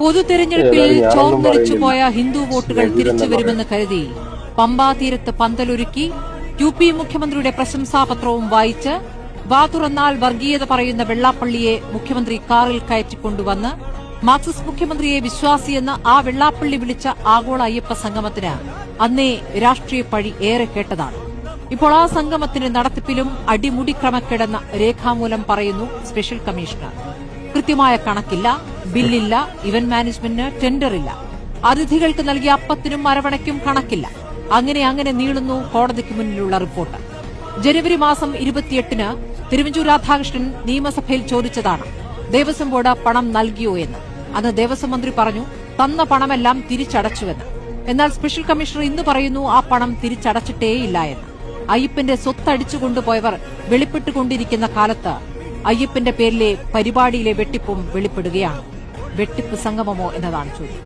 പൊതു തെരഞ്ഞെടുപ്പിൽ ചോർന്നൊലിച്ചുപോയ ഹിന്ദു വോട്ടുകൾ തിരിച്ചു വരുമെന്ന് കരുതി. പമ്പാ തീരത്ത് പന്തലൊരുക്കി യു പി മുഖ്യമന്ത്രിയുടെ പ്രശംസാപത്രവും വായിച്ച് വാ തുറന്നാൽ വർഗീയത പറയുന്ന വെള്ളാപ്പള്ളിയെ മുഖ്യമന്ത്രി കാറിൽ കയറ്റിക്കൊണ്ടുവന്ന് മാർക്സിസ്റ്റ് മുഖ്യമന്ത്രിയെ വിശ്വാസിയെന്ന് ആ വെള്ളാപ്പള്ളി വിളിച്ച ആഗോള അയ്യപ്പ സംഗമത്തിന് അന്നേ രാഷ്ട്രീയ പഴി ഏറെ കേട്ടതാണ്. ഇപ്പോൾ ആ സംഗമത്തിന്റെ നടത്തിപ്പിലും അടിമുടി ക്രമക്കേടെന്ന രേഖാമൂലം പറയുന്നു സ്പെഷ്യൽ കമ്മീഷണർ. കൃത്യമായ കണക്കില്ല ബില്ലില്ല ഇവന്റ് മാനേജ്മെന്റിന് ഇല്ല അതിഥികൾക്ക് നൽകിയ അപ്പത്തിനും അരവണയ്ക്കും കണക്കില്ല. അങ്ങനെ അങ്ങനെ നീളുന്നു കോടതിക്ക് മുന്നിലുള്ള റിപ്പോർട്ട്. ജനുവരി മാസം ഇരുപത്തിയെട്ടിന് തിരുവഞ്ചൂർ രാധാകൃഷ്ണൻ നിയമസഭയിൽ ചോദിച്ചതാണ് ദേവസ്വം ബോർഡ് പണം നൽകിയോ എന്ന്? അന്ന് ദേവസ്വം മന്ത്രി പറഞ്ഞു തന്ന പണമെല്ലാം തിരിച്ചടച്ചുവെന്ന്. എന്നാൽ സ്പെഷ്യൽ കമ്മീഷണർ ഇന്ന് പറയുന്നു ആ പണം തിരിച്ചടച്ചിട്ടേയില്ല എന്ന്. അയ്യപ്പന്റെ സ്വത്തടിച്ചുകൊണ്ടുപോയവർ വെളിപ്പെട്ടുകൊണ്ടിരിക്കുന്ന കാലത്ത് അയ്യപ്പന്റെ പേരിലെ പരിപാടിയിലെ വെട്ടിപ്പും വെളിപ്പെടുകയാണ്. വെട്ടിപ്പ് സംഗമമോ എന്നതാണ് ചോദ്യം.